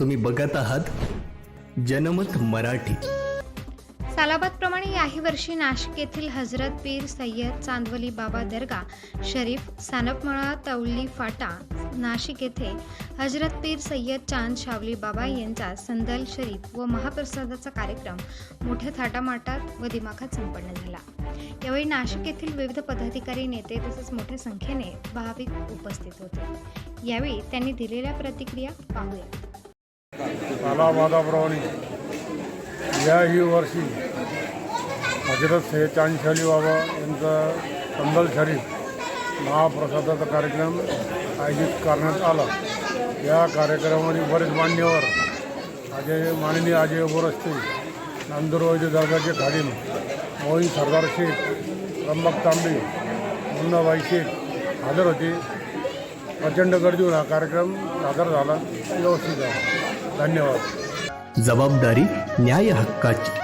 तुम्ही बघत आहात जनमत मराठी. सालाबादप्रमाणे याही वर्षी नाशिक येथील हजरत पीर सय्यद चांदवली बाबा दर्गा शरीफ सानपमळा तवली फाटा नाशिक येथे हजरत पीर सय्यद चांद शावली बाबा यांचा संदल शरीफ व महाप्रसादाचा कार्यक्रम मोठ्या थाटामाटात व दिमाखात संपन्न झाला. यावेळी नाशिक येथील विविध पदाधिकारी नेते तसेच मोठ्या संख्येने भाविक उपस्थित होते. यावेळी त्यांनी दिलेल्या प्रतिक्रिया पाहूया. सालाबादाप्रमाणे याही वर्षी हजरत सैयद चांदशाली बाबा यांचा कंदल शरीफ महाप्रसादाचा कार्यक्रम आयोजित करण्यात आला. या कार्यक्रमाने बरेच मान्यवर अजय माननीय अजय ओबर असतील नांदुरवाडी दर्गाचे खाडीम मोहित सरदार शेख त्र्यंबक तांबे मुन्नाबाई शेख हजर होते. प्रचंड गर्दीवर हा कार्यक्रम सादर झाला व्यवस्थित झाला. धन्यवाद. जबाबदारी न्याय हक्काची.